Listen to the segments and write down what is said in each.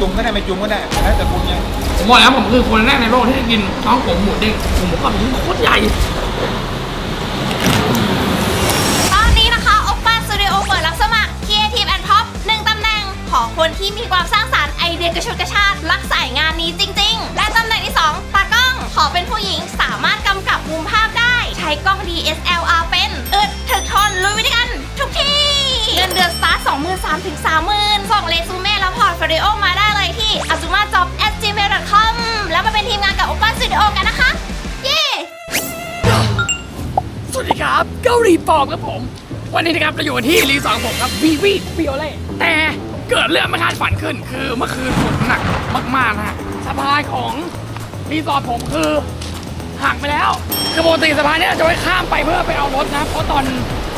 จุ่มก็ได้ไม่จุ่มก็ได้แล้วแต่คุณไงผมบอกแล้วผมคือคนแรกในโลกที่ได้กินท้องผมหมูเด้งผมหมูกรอบชิ้นโคตรใหญ่ ตอนนี้นะคะโอป a าสตูดิโอเปิดรับสมัคร Creative and Top หนึ่งตำแหน่งของคนที่มีความสร้างสรรค์ไอเดียกระชุดกระชากรักสายงานนี้จริง ๆ และตำแหน่งที่ 2 ตากล้องขอเป็นผู้หญิงสามารถกำกับมุมภาพได้ ใช้กล้อง DSLR เป็นอึดถึกทนลุยไปด้วยกันทุกที่ เงินเดือนสตาร์ท23,000ถึง30,000ส่งเรซูเม่และพอร์ตโฟลิโอมาได้เลยที่ azumajob@gmail.com แล้วมาเป็นทีมงานกับโอป a าสตูดิโอกันนะคะ เย้ สวัสดีครับเกาหลีปอบครับผม วันนี้นะครับเราอยู่กันที่รีสอร์ทของผมครับวีวีฟิโอเล่แต่เกิดเรื่องไม่คาดฝันขึ้น คือเมื่อคืนฝนหนักมากๆนะฮะสะพานของรีสอร์ทผมคือหักไปแล้วคือปกติสะพานเนี้ยจะไว้ข้ามไปเพื่อไปเอารถนะเพราะตอน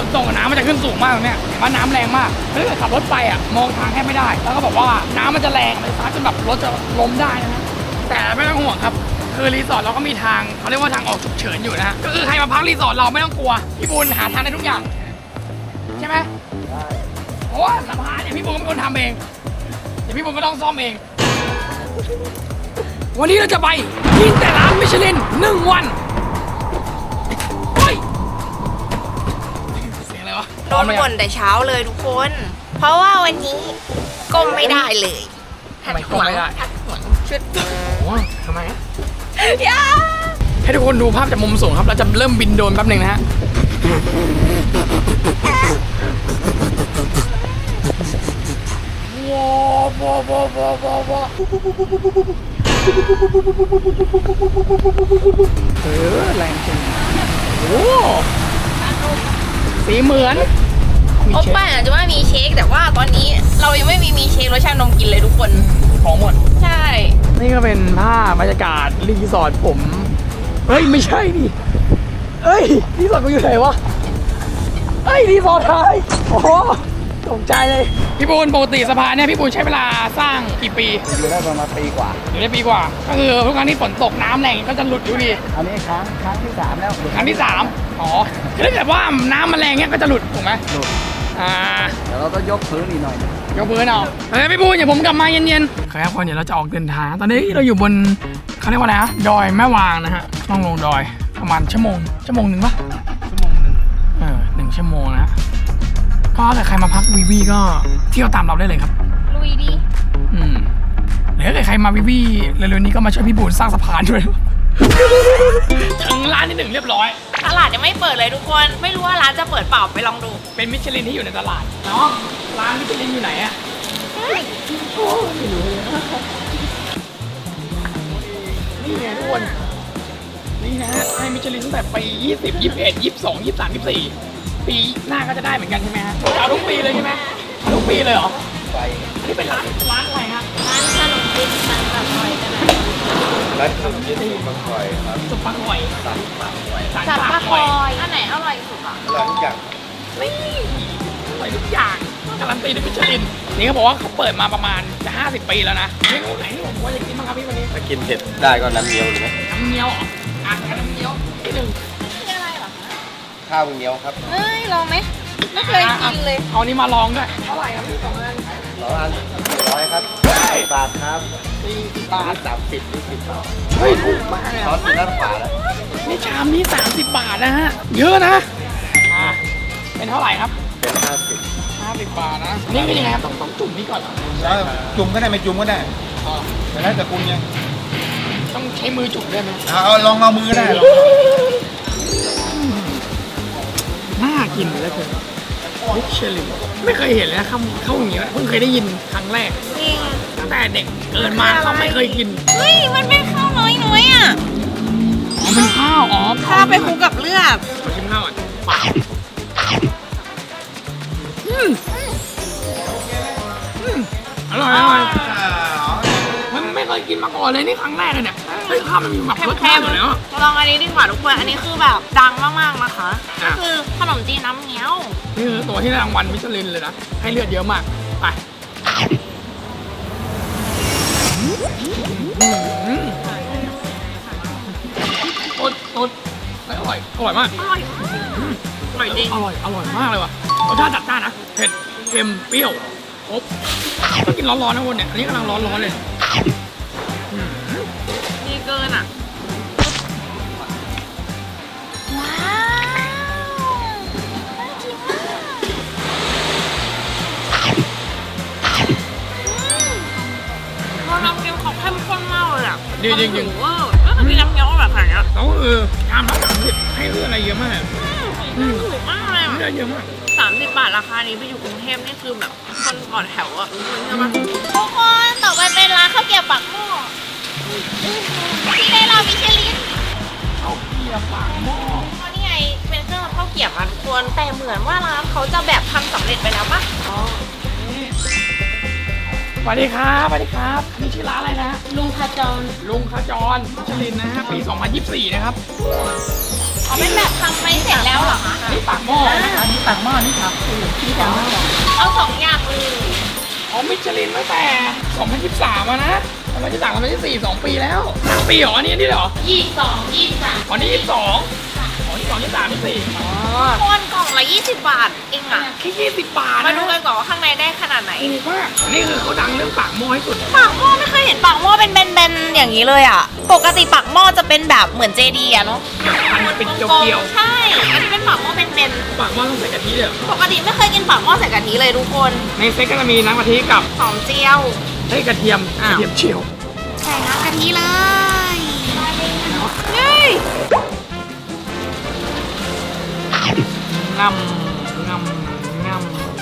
นตกอะน้ำมันจะขึ้นสูงมากตรงเนี้ยเห็นว่าน้ำแรงมากถ้าเกิดขับรถไปอะมองทางแทบไม่ได้ แล้วก็บอกว่าน้ำมันจะแรงเลยซัดจนแบบรถจะล้มได้นะฮะแต่ไม่ต้องห่วงครับ คือรีสอร์ทเราก็มีทางเขาเรียกว่าทางออกฉุกเฉินอยู่นะฮะก็คือใครมาพักรีสอร์ทเราไม่ต้องกลัวพี่บุญหาทางได้ทุกอย่าง ใช่ไหมเพราะว่าสะพานเนี่ยพี่บุญก็เป็นคนทำเองเดี๋ยวพี่บุญก็ต้องซ่อมเอง วันนี้เราจะไปกินแต่ร้านมิชลินหนึ่งวัน โดนบ่นแต่เช้าเลยทุกคน เพราะว่าวันนี้ก้มไม่ได้เลยทำไมก้มไม่ได้หัดหัวชุดโอ้ทำไมอะยาให้ทุกคนดูภาพจากมุมสูงครับ เราจะเริ่มบินโดรนแป๊บหนึ่งนะฮะว้าวว้าวว้าวว้าวว้าวว้าวเออแรงจริงโอ้ สีเหมือนมีโอปเช็คป้าจะว่ามีเช็คแต่ว่าตอนนี้เรายังไม่มีมีเช็ครสชาตินมกินเลยทุกคน ของหมด ใช่ นี่ก็เป็นภาพบรรยากาศรีสอร์ทผม เฮ้ย ไม่ใช่ดิเฮ้ยรีสอร์ทกูอยู่ไหนวะเฮ้ยรีสอร์ทไทยโอ้โหตกใจเลยพี่ปูนปกติสะพานเนี่ยพี่ปูนใช้เวลาสร้างกี่ปีอยู่ได้ประมาณปีกว่าอยู่ได้ปีกว่า ก็คือทุกครั้งที่ฝนตกน้ำแรงก็จะหลุดอยู่ดีอันนี้ครั้งครั้งที่สามแล้วครั้งที่สาม อ๋อคือถ้าเกิดว่าน้ำมันแรงเงี้ยก็จะหลุดถูกไหมหลุด อ่า เดี๋ยวเราต้องยกพื้นอีกหน่อย ยกพื้นเอาเฮ้ยพี่ปูนอย่าผมกลับมาเย็นๆครับคนเดี๋ยวเราจะออกเดินทาง ตอนนี้เราอยู่บนเขาเรียกว่าอะไรนะดอยแม่วางนะฮะต้องลงดอยประมาณชั่วโมง ชั่วโมงหนึ่งปะชั่วโมงหนึ่งเออหนึ่งชั่วโมงนะ ก็ถ้าเกิดใครมาพักวีวีก็เที่ยวตามเราได้เลยครับ ลุยดีอืมหรือถ้าเกิดใครมาวีวีเร็วๆนี้ก็มาช่วยพี่บูนสร้างสะพานด้วย ถึงร้านที่หนึ่งเรียบร้อยต ลาดยังไม่เปิดเลยทุกคน ไม่รู้ว่าร้านจะเปิดเปล่าไปลองดู เป็นมิชลินที่อยู่ในตลาดเนาะร้านมิชลินอยู่ไหนอะนี่ไงทุกคนนี่นะฮะให้มิชลินตั้งแต่ปี 20 21 22 23 24 ปีหน้าก็จะได้เหมือนกันใช่ไหมฮะเอาทุกปีเลยใช่ไหมเอาทุกปีเลยเหรอไปนี่เป็นร้านร้านอะไร ร้านขนมจีนสูตรบางคอยครับสุปปลาหอยสั่งปากไว้สารสันปลาปลาหคอยอย อันไหนอร่อยสุดอะหลังจากนี่อร่อยทุกอย่างการันตีด้วยมิชลิน นี่เขาบอกว่าเขาเปิดมาประมาณจะ 50 ปีแล้วนะเมนูไหนที่ผมว่าจะกินบ้างครับพี่วันนี้ถ้ากินเผ็ดได้ก็น้ำเงี้ยวหรือไหมน้ำเงี้ยวเหรออะงั้นน้ำเงี้ยวที่หนึ่งนี่อะไรเหรอคะข้าวเงี้ยวครับเฮ้ยลองไหมไม่เคยกินเลย เอานี้มาลองด้วยเท่าไหร่ครับพี่สองอันสองอันร้อยครับ บาทครับสี่สิบบาทสามสิบนี่สิบบาทเฮ้ยถูกมากเลยซออะสอยู่ด้านขวาแล้วนี่ชามนี้ 30 บาทนะฮะ เยอะนะอะเป็นเท่าไหร่ครับเป็นห้าสิบ50บาทนะ นี่คือยังไงครับต้องต้องจุ่มนี่ก่อนเหรอจุ่มก็ได้ไม่จุ่มก็ได้อ๋อแล้วแต่คุณไงต้องใช้มือจุ่มได้ไหมเอาเอาลองเอามือได้ลองน่ากินแล้วคือ มิชลินไม่เคยเห็นเลยนะเข้าเข้าอย่างนี้เพิ่งเคยได้ยินครั้งแรก จริงตั้งแต่เด็กเกิดมาเขาไม่เคยกินเฮ้ย มันเป็นข้าวน้อยน้อยๆอะอ๋อเป็นข้าวอ๋อข้าวไปคลุกกับเลือดขอชิมข้าวก่อนเปล่าอืมอืมอร่อยอร่อยมันไม่เคยกินมาก่อนเลยนี่ครั้งแรกเลยเนี่ย เฮ้ยข้าวมันมีแบบรสชาติอยู่แล้วอะลองอันนี้ดีกว่าทุกคน อันนี้คือแบบดังมากๆนะคะอะก็คือขนมจีนน้ำเงี้ยว นี่คือตัวที่ได้รางวัลมิชลินเลยนะ ให้เลือดเยอะมาก ไปอืมสดสดอร่อย อร่อยมาก อร่อยมากอร่อยจริง อร่อย อร่อยมากเลยว่ะรสชาติจัดจ้านนะ เผ็ด เค็ม เปรี้ยวคครบต้องกินร้อนๆนะคนเนี่ย อันนี้กำลังร้อนๆเลย เลยอะจริงๆมันถึเวอร์ก็คือมีน้ำเงี้ยวแบบไหนอะแล้วเออชามละสามสิบให้เรื่องอะไรเยอะมากอืมถูกมากเลยเรื่อะองเยอะมากสามสิบบาทราคานี้ไปอยู่กรุงเทพนี่คือแบบคนต่อแถวอะรู้ใช่ไหมทุกคนต่อไปเป็นร้านข้าวเกรี๊ยวปากหม้อที่ได้เรามิชลินเอาเกียร์ปากหม้อเพราะนี่ไงเป็นเครื่องทำข้าวเกรี๊ยวอะทุกคนแต่เหมือนว่าร้านเขาจะแบบทำสำเร็จไปแล้วปะส วัสดีครับสวัสดีครับอันนี่ชื่อร้านอะไรนะ ลุงขจรลุงขจรมิชลินนะฮะปี 2024 นะครับเขาเป็นแบบทำไม่เสร็จแล้วเหรอคะอันนี่ปากหม้อนะครับอันนี้ปากหม้ออันนี่ครับนี่ปากหม้อเอาสองอย่างเลยอ๋อมิชลินตั้งแต่ 2023อะนะ2023 2024 2 ปีแล้วสามปีเหรออันนี้อันนี้เหรอยี่สองยี่สามอ๋อนี่22 อ๋อนี่2 23 24อ๋อคนกล่องละ 20 บาท เองอะแค่20บาทมานะดูกันก่อนว่าข้างในได้ขนาดไหนถูกมากนี่คือเขาดังเรื่องปากหม้อให้สุด ปากหม้อไม่เคยเห็นปากหม้อเป็นแบนๆอย่างนี้เลยอะปกติปากหม้อจะเป็นแบบเหมือนเจดีอะเนาะพันเป็นเกียวใช่อันนี้เป็นปากหม้อเป็นๆปากหม้อต้องใส่กะทิเลยเหรอๆปกติไม่เคยกินปากหม้อใส่กะทิเลยทุกคนในเซ็ตก็จะมีน้ำกะทิกับหอมเจียว เฮ้ยกระเทียมกอ้าว ระเทียมเฉียวใส่น้ำกะทิเลยเฮ้ย งำงำง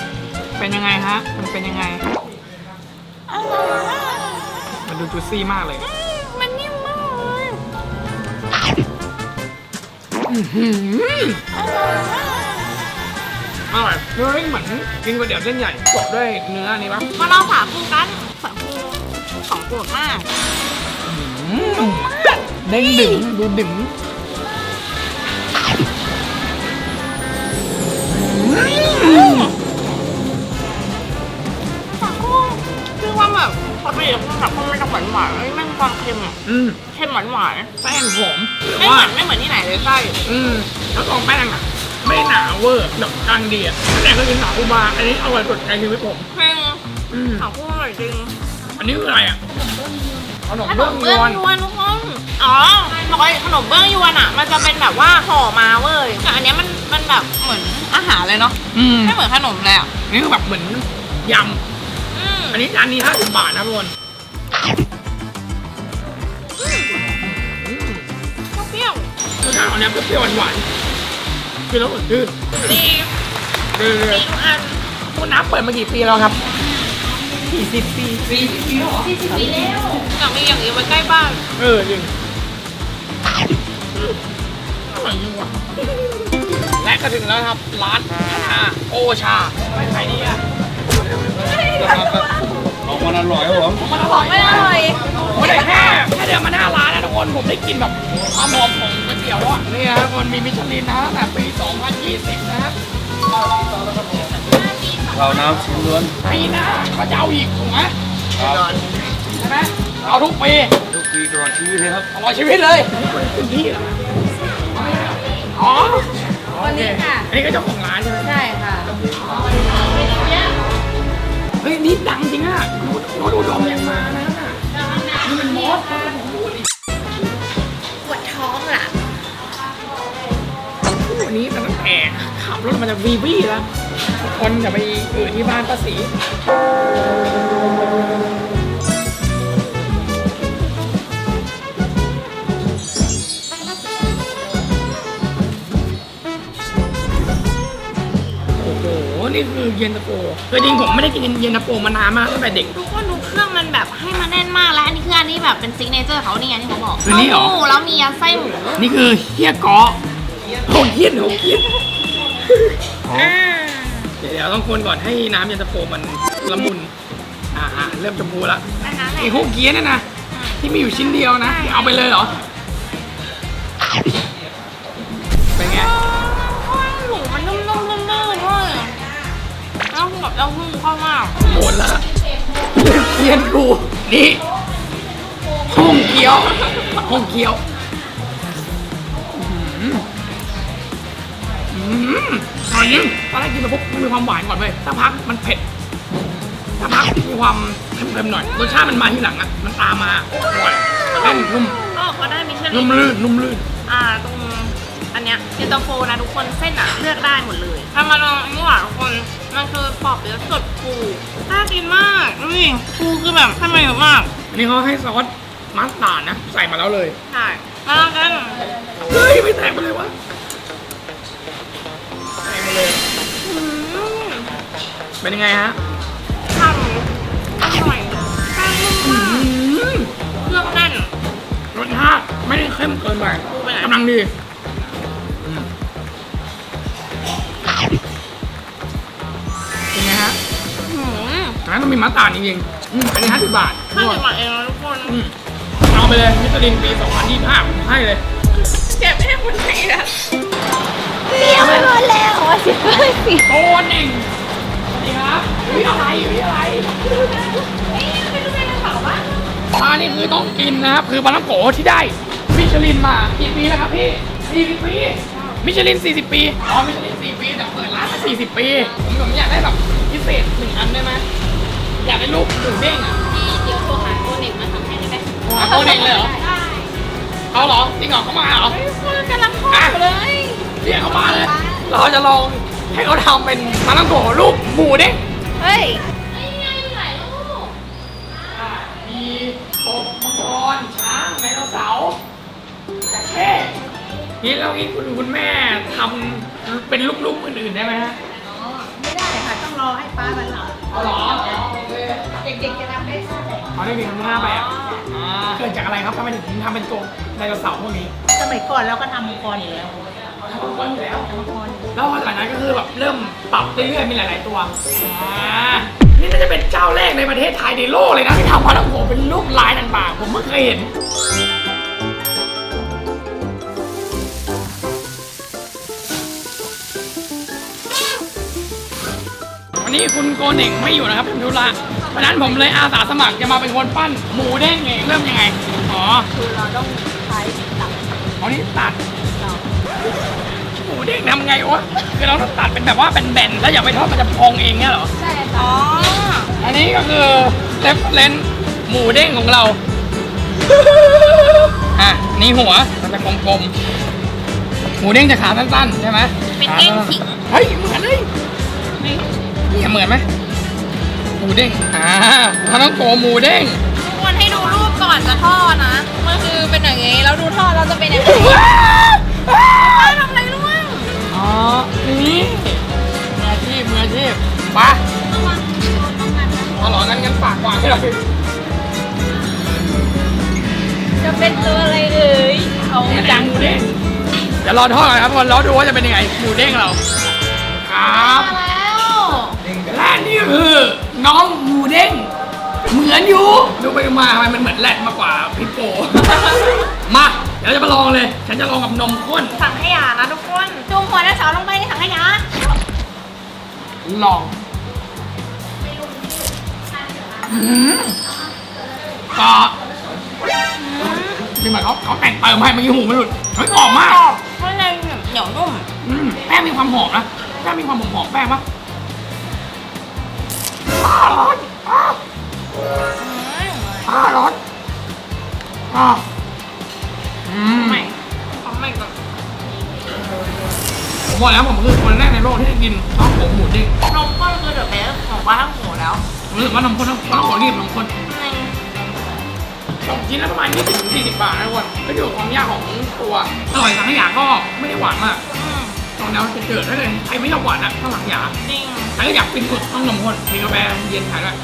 ำเป็นยังไงฮะ มันเป็นยังไง อร่อยมากมันดูจูซี่มากเลย มันนิ่มมากเลยอื้อหืออร่อยมากอร่อยเฮ้ยเหมือนกินก๋วยเตี๋ยวเส้นใหญ่กรอบด้วยเนื้ออันนี้ปะมาลองฝาปูกันฝาปูของโปรดมากอืมเด้งดึงดูดึง ฝากุ้งคือว่าแบบปกติมันแบบมันจะหวานหวานๆไม่มีความเค็มอะอืมเค็มหวานหวานแป้งหอมๆแต่ไม่เหว่ามือนไม่เหมือนที่ไหนเลยไส้อืมแล้วตองแป้งอะ ไม่หนาเวอร์แบบกลางดีอะแต่เคยกินหนาอุบาอันนี้อร่อยสุดในชีวิตผม เค็มอืมฝากุ้งอร่อยจริงอันนี้คืออะไรอะขนมขนเบื้อมงเบื้ยองวนยวนทุกคนอ๋อ ปกติขนมเบื้องยวนอะ มันจะเป็นแบบว่าห่อมาเว้ยแต่อันเนี้ยมันมันแบบเหมือนอาหารเลยเนาะอืมไม่เหมือนขนมเลยอะอันนี้คือแบบเหมือนยอืมำอันนี้จานนี้50บาทนะทุกคนเปรี้ยวรสชาติของเนี้ยเปรี้ยวๆหวานๆกินแล้วสดชื่นดีเรื่ดีอยทุกอันๆคุณน้ำเปิดมากี่ปีแล้วครับ40ปี40ปีแล้วเหรออยากมีอย่างนี้ไว้ใกล้บ้านเออจริง อร่อยจริงว่ะและก็ถึงแล้วครับร้านธนาโอชาไม่ขายดีอะของมันอร่อยครับผมมันอร่อยไม่อร่อยไม่ได้แค่แค่เดินมาหน้าร้านนะทุกคนผมได้กินแบบความหอมของก๋วยเตี๋ยวอะนี่ครับคนมีมิชลินนะตั้งแต่ปี 2020 นะครับเราน้ำชิ้นล้วนปีหน้าก็จะเอาอีกถูกไหมครับใช่ไหมเอาทุกปี ทุกปีตลอดชีวิตเลยครับตลอดชีวิตเลยเป็นที่เหรออ๋อวันนี้ค่ะ อันนี้ก็เจ้าของร้านใช่ไหมใช่ค่ะ เฮ้ยนี่ดังจริงอะดูดูดูดมยังมานะน่ะนี่มันมอสปวดท้องอะวันนี้ตั้งแต่ขับรถมาจากวีวีแล้วคนจะไปอยู่ที่บ้านป้าศ เย็นตาโฟคือจริงผมไม่ได้กินเย็นตาโฟมานานมากตั้งแต่เด็ก ทุกคนดูเครื่องมันแบบให้มาแน่นมากแล้วอันนี้คืออันนี้แบบเป็นซิกเนเจอร์เขานี่ไงที่เขาบอกคือนี่เหรอเต้าหู้แล้วมียัดไส้หมูนี่คือเฮียกอโหเยียนโหเยียนอ่าเดี๋ยวต้องคนก่อนให้น้ำเย็นตาโฟมันละมุน อ่าอ่าเริ่มชมพูแล้วอันนั้นแหละไอ้โฮเกียนเนี่ยนะที่มีอยู่ชิ้นเดียวนะเอาไปเลยเหรอ กับเต้าหู้เข้ามากหมดละเกียนกูนี่ห้องเกียวห้องเกียวอืมอืมตอนนี้ตอนแรกกินไปปุ๊บมันมีความหวานก่อนเว้ยสักพักมันเผ็ดสักพักมีความเค็มๆหน่อยรสชาติมันมาทีหลังอะมันตามมาอร่อยเส้นนุ่มก็เขาได้มิชลินุ่นมลื่นนุ่มลื่นอ่าตรงอันเนี้ยเย็นตาโฟนะทุกคนเส้นอะเลือกได้หมดเลยถ้ามาลองอันนี้หวานทุกคน มันคือปอบเปี๊ยะสดปูน่ากินมากดูดิปูคือแบบทำไมเยอะมากอันนี้เขาให้ซอสมัสตาร์ดนะ ใส่มาแล้วเลย ใช่มาลองกันเฮ้ยไม่แตกไปเลยวะแตกมาเลยอืมเป็นยังไงฮะทำอร่อยแป้งนุ่มอืมากมเครื่องแน่นรสชาติไม่ได้เข้มเกินไปไปไหนกำลังดี มอันนั้นต้องมีมัสตาร์ดจริงๆอืมอันนี้ห้าสิบบาทข้าวจะมาเองนะทุกคนอืมเอาไปเลยมิชลินปี2025ผมให้เลย เก็บให้คนไหนอะเปรี้ยวไปหมดแล้วว่าสิเฮ้ยสิโตนเองสวัสดีครับวิอะไรวิอะไรเอ๊ะเป็นลูกแม่กระเป๋าปะอันนี้คือต้องกินนะครับ คือปลาท่องโกที่ได้มิชลินมากี่ปีแล้วครับพี่40ปีมิชลิน 40 ปี อ๋อ มิชลิน 4 ปี แต่เปิดร้านมา 40 ปี ผมผมอยากได้แบบพิเศษหนึ่งอันได้ไหม อยากได้รูปหมูเด้งอะพี่เดี๋ยวโทรหาโกเน็กมาทำให้ได้ไหมหาโกเน็กเลยเหรอได้เขาเหรอจริงเหรอเขามาเหรอ คนกำลังทอดเลยเรียกเขามาเลย เราจะลองให้เขาทำเป็นปลาท่องโกรูปหมูเด้งเฮ้ยนี่ไงหลายลูกมีกบมังกรช้างไดโนเสาร์จระเข้นี่แล้วนี่คุณคุณแม่ทำเป็นลูกๆอื่นๆได้ไหมฮะ ไม่ได้ค่ะต้องรอให้ป้ามาหลับเอาเหรอ เขาได้มีทั้งห้าแบบอ่าเกิดจากอะไรครับทำไมถึงทำเป็นตัวไดโนเสาร์พวกนี้ สมัยก่อนเราก็ทำมังกรอยู่แล้วทำมาอยู่แล้วมังกรอยู่แล้วหลังจากนั้นก็คือแบบเริ่มปรับเรื่อยๆมีหลาย ๆ ตัวอ่านี่น่าจะเป็นเจ้าแรกในประเทศไทยในโลกเลยนะที่ทำปลาท่องโกเป็นรูปลายต่างๆผมไม่เคยเห็น วันนี้คุณโกเน่งไม่อยู่นะครับเป็นธุระเพราะฉะนั้นผมเลยอาสาสมัครจะมาเป็นคนปั้นหมูเด้งเองเริ่มยังไง อ๋อคือเราต้องใช้ตัดเอานี่ตัด เราหมูเด้งทำไงวะ คือเราต้องตัดเป็นแบบว่าเป็นแบนๆแล้วอย่าไปทอดมันจะพองเองเนี่ยเหรอ ใช่อ๋อ อันนี้ก็คือเ e ฟเลนหมูเด้งของเรา อะ นี่หัวมันจะกลมๆ หมูเด้งจะขาสั้นๆ ใช่ไหมเป็นเก้งขิง เฮ้ยเหมือนเลย นี่นี่เหมือนไหมหมูเด้งอ่ามันต้องโกหมูเด้งทุกคนให้ดูรูปก่อนจะทอดนะ มันคือเป็นอย่างงี้แล้วดูทอดเราจะเป็นอย่างนี้ทำอะไรร่วงอ๋อนี่มืออาชีพมืออาชีพไปเอาเหรองั้นงั้นฝากวางให้เราจะเป็นตัวอะไรเอ่ยเอาจังหมูเด้งเดี๋ยวรอทอดก่อนครับทุกคนรอดูว่าจะเป็นยังไงหมูเด้งเราครับ มาแล้วและนี่คือน้องหมูเด้งเหมือนอยู่ดูไปดูมาทำไมมันเหมือนแรดมากกว่าพิปโป มาเดี๋ยวจะมาลองเลย ฉันจะลองกับนมข้นสั่งให้ยานะทุกคนจุ่มหัวไดโนเสาร์ลงไปในถังขยะลองอืมก็คือเหมือนเขาเขาแต่งเติมให้เมื่อกี้หูมันหลุดเฮ้ยหอมมากกรอบข้างในเหนียวนุ่มอืมแป้งมีความหอมนะแป้งมีความหอมหอมๆแป้งปะ อ้าร้อนอ้าวอ้าวร้อนอ้าวอืมใหม่ทำใหม่ก่อนผมบอกแล้วผมคือคนแรกในโลกที่ได้กินข้าวโขงหมูเด้งนมข้นคือเดอะเบสของปลาท่องโกะแล้วรู้สึกว่านมข้นต้องต้องขอรีบนมข้นอืมสองชิ้นละประมาณ20ถึง40บาทนะทุกคนก็อยู่กับความยากของตัวอร่อยสังขยาก็ไม่ได้หวานมาก อืมตอนแนวเจิดๆถ้าเกิดใครไม่ชอบหวานนะข้าวหลังหยาจริงใครก็อยากกินสุดต้องนมข้นมีกาแฟเย็นขายด้วย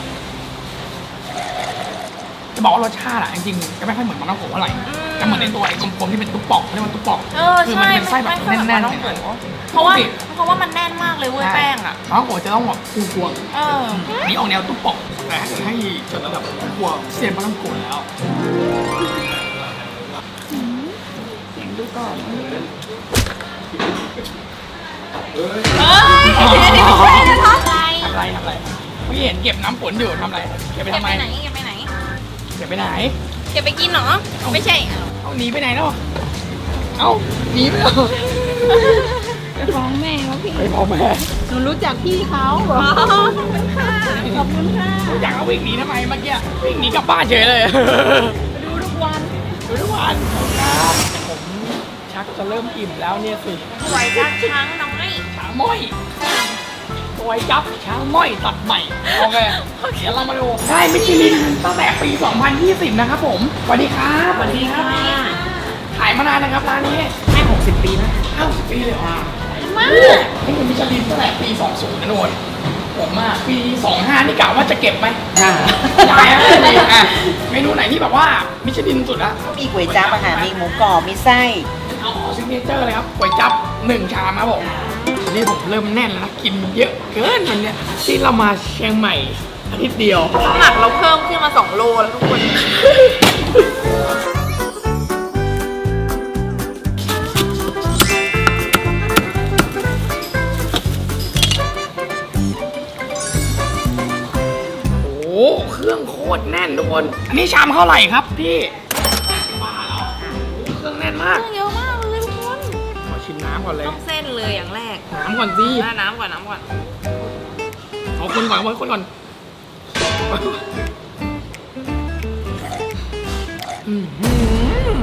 จะบอกว่ารสชาติอะจริงๆจะไม่ค่อยเหมือนมันน้ำโขงเท่าไหร่จะเหมือนในตัวไอ้กลมๆที่เป็นตุ๊กป่องเขาเรียกว่าตุ๊กป่องเออคือใช่มันเป็นไส้แบบไม่ค่อยเหมืแน่อนนปลาๆท่องเลยโกะนะเพราะว่าเพราะว่ามันแน่นมากเลยเว้ยแป้งอะน้องโขงจะต้องแบบฟูกวงเออนี่ออกแนวตุ๊กป่องแต่ถ้าเกิดให้จดระดับฟูกวงเซียนปลาน้ำโขงแล้ว เฮ้ยอันนี้ไม่ใช่นะท็อทำอะไรทำอะไรเมื่เห็นเก็บน้ำฝนอยู่ทำอะไรเก็บไปเก็บทำไมไปไหนเก็บไปไหนเก็บไปไหน เก็บไปกินเหรอ ไม่ใช่เอาหนีไปไหนแล้ว เอาหนีไปแล้วฟ้องแม่ว่าพี่ไปพ่อแม่หนูรู้จักพี่เขาเหรอขอบคุณค่ะ อยากเอาวิ่งหนีทำไมเมื่อกี้วิ่งหนีกลับบ้านเฉยเลยดูทุกวันดูทุกวันครับผมชักจะเริ่มอิ่มแล้วเนี่ยสิ สวยจังช้างน้อยช้าง ม้อยตัวยับช้างม้อยตัดใหม่ โอเค เดี๋ยวเรามาดูได้มิชลินตั้งแต่ปี 2020 นะครับผมสวัสดีครับสวัสดีครับขายมานานนะครับร้านนี้แค่60 ปีนะ50 ปีเลยเหรอมากนี่คือมิชลินตั้งแต่ปี 20นะโนนผมมากปี 25 นี่กะว่าจะเก็บไหมได้อะไม่ดีอะเมนูไหนที่แบบว่ามิชลินสุดละมีก๋วยจั๊บอาหารมีหมูกรอบมีไส้เอาซิกเนเจอร์เลยครับก๋วยจั๊บหนึ่งชามครับผม นี่ผมเริ่มแน่นแล้วนะกินเยอะเกินวันเนี้ยที่เรามาเชียงใหม่อาทิตย์เดียว น้ำหนักเราเพิ่มขึ้นมา 2 โลแล้วทุกคน โอ้โหเครื่องโคตรแน่นทุกคน อันนี้ชามเท่าไหร่ครับพี่บ้าแล้วโอ้โหเครื่องแน่นมาก เยอะ ก่อนเลยต้องเส้นเลยอย่างแรกน้ำก่อนสิหน้าน้ำก่อนน้ำก่อนเอาคนก่อนเอาคนก่อนอื้อหือ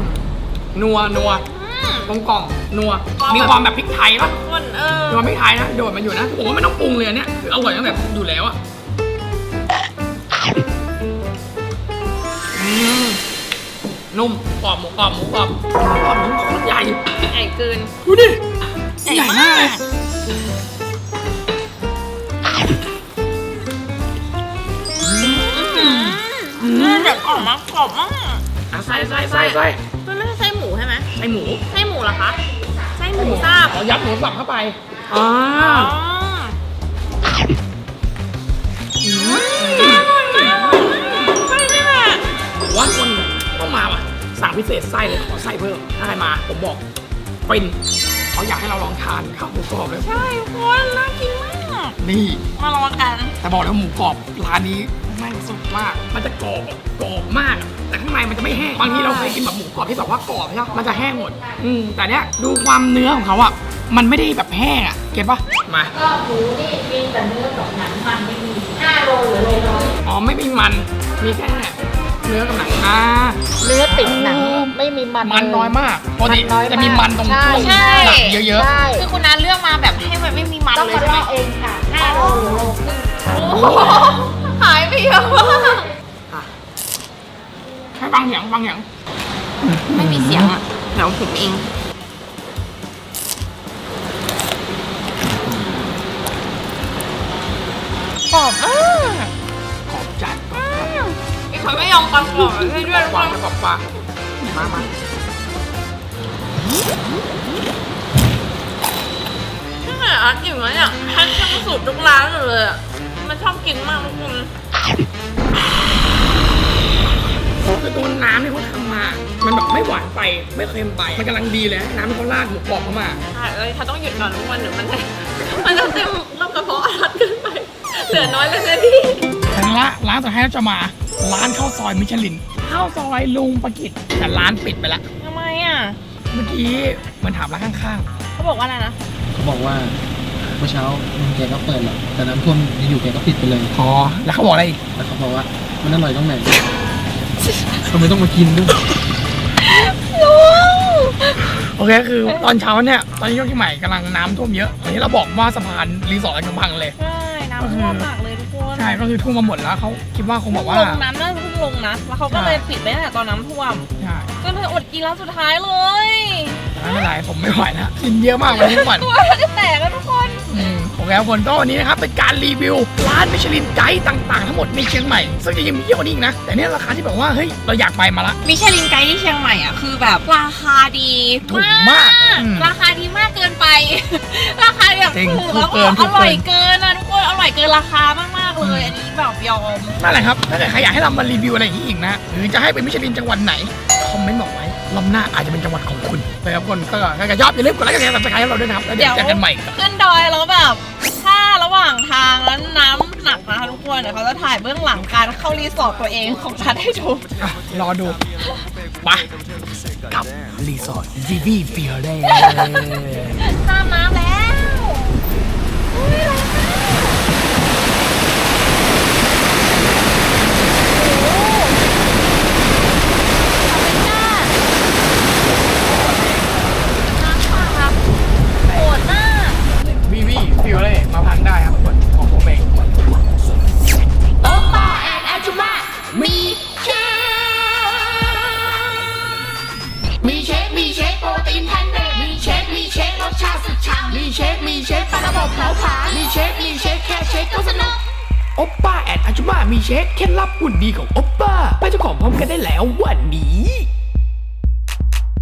นัวนัวกลมกล่อมนัว มีความแบบพริกไทยปะทุกคนเออมีความพริกไทยนะ โดดมาอยู่นะผมว่าไม่ต้องปรุงเลยอันเนี่ยคืออร่อยตั้งแต่อยู่แล้วอะ นุ่มกรอบหมูกรอบหมูกรอบหมูกรอบหมูโคตรใหญ่ ใหญ่เกิน ดูดิ ใหญ่มากเลยอืมแบบกรอบมากกรอบมากอะใส่ใส่ใส่ใส่มันไม่ใช่ไส้หมูใช่ไหมใส่หมูไส้หมูเหรอคะไส้หมูสับเอายัดหมูสับเข้าไปอ่าอ๋อใช่ไหมล่ะวันคน ต้องมาว่ะสั่งพิเศษไส้เลยขอไส้เพิ่มถ้าใครมาผมบอกฟินเขาอยากให้เราลองทานข้าวหมูกรอบเลย ใช่ทุกคนน่ากินมากนี่มาลองกันแต่บอกแล้วาหมูกรอบร้านนี้แม่งสุดมาก มันจะกรอบแบบกรอบมากอะแต่ข้างในมันจะไม่แห้งบางทีเราเคยกินแบบหมูกรอบที่แบบว่ากรอบใช่ไหมมันจะแห้งหมด อืมแต่เนี้ยดูความเนื้อของเขาอะมันไม่ได้แบบแห้งอะเก็ตปะมาก็หมูนี่มีแต่เนื้อกับหนังมันไม่มีห้าโลหรือโลน้อยอ๋อไม่มีมันมีแค่ เนื้อกับหนังอ่าเนื้อติดหนังไม่มีมันมันน้อยมากปกติมันน้อยจะมีมันตรงใช่ช่วงใช่หนังเยอะใช่คือคุณน้าเลือกมาแบบให้มันไม่มีมันต้องเลยมาใช่ไหมลอกเองค่ะห้าโลหรือโลครึ่งโอ้โหหายไปเยอะมากๆให้ฟังเสียงฟังเสียงไม่มีเสียงอะเดี๋ยวผมเอง อีกคนไม่ยอมปังกรอบให้ด้วยทุกควางนกรอบกวามามาที่ไหนอะอิ่มแล้วเนี่ยแพ็คทั้งสูตรทุกร้านเลยอะมันชอบกินมากทุกคนคือตัวน้ำที่เขาทำมา มันแบบไม่หวานไป ไม่เค็มไป มันกำลังดีเลย น้ำที่เขาราดหมูกรอบเข้ามาใช่เลยเขาต้องหยุดก่อนทุกวันหรือมันจะมันจะเต็มรอบกระเพาะอาหารเกินไป เหลือน้อยเลยนะพี่ ถึงละร้านสุดท้ายเราจะมา ร้านข้าวซอยมิชลินข้าวซอยลุงประกิตแต่ร้านปิดไปละ ทำไมอะ เมื่อกี้เหมันถามร้านข้างเขาบอกว่าอะไรนะ เขาบอกว่าเมื่อเช้าแกก็เปิดแหละแต่น้ำท่วมอยู่ๆแกก็ปิดไปเลย ๆอ๋อแล้วเขาบอกอะไรอีกแล้วเขาบอกว่ามันอร่อยตรงไหนทำไมต้องมากินด้วยโอเคคือ ตอนเช้าเนี่ยตอนนี้ยกที่ใหม่กำลังน้ำท่วมเยอะตอนนี้เราบอกว่าสะพานรีสอร์ทกำพังเลย ใช่ น้ำท่วมหนักเลยทุกคนใช่ก็คือท่วมมาหมดแล้วเขาคิดว่าคงบอกว่าลงน้ำน่าจะเพิ่งลงนะแล้วเขาก็เลยปิดไปตั้งแต่ตอนน้ำท่วม ใช่ก็เลยอดกินร้านสุดท้ายเลยไม่เป็นไรผมไม่ไหวแล้วกินเยอะมากวันนี้ก่อนตัวจะแตกแล้วทุกคนอืมโอเคครับคนก็วันนี้นะครับเป็นการรีวิวร้านมิชลินไกด์ต่างๆ ทั้งหมดในเชียงใหม่ซึ่งจะยังมีเยอะกว่านี้อีกนะ แต่เนี่ยราคาที่แบบว่าเฮ้ยเราอยากไปมาละมิชลินไกด์ที่เชียงใหม่อะคือแบบราคาดีถูกมากอืมราคาดีมากเกินไป ราคาแบบจริงถูกแล้วถูก็กเกินถูอกเกินร่อยเกินนะทุกคนอร่อยเกินราคามากๆ เลยอันนี้แบบยอม นั่นแหละครับถ้าเกิดใครอยากให้เรามารีวิวอะไรอย่างนี้อีกนะ หรือจะให้เป็นมิชลินจังหวัดไหน คอมเมนต์บอกไว้ลำหน้าอาจจะเป็นจังหวัดของคุณนะครับคนก็ใครก็ชอบอย่าลืมกดไลค์กดแชร์ติดตามให้เราด้วยนะครับแล้วเดี๋ยวเจอกันใหม่ครับขึ้นดอยแล้วแบบ ถ้าระหว่างทางแล้วน้ำหนักนะคะทุกคนเดี๋ยวเขาจะถ่ายเบื้องหลังการเข้ารีสอร์ทตัวเองของชัดให้ดูอะรอดูไปกับรีสอร์ทจีบีฟิลเดข้ามน้ำแล้วโห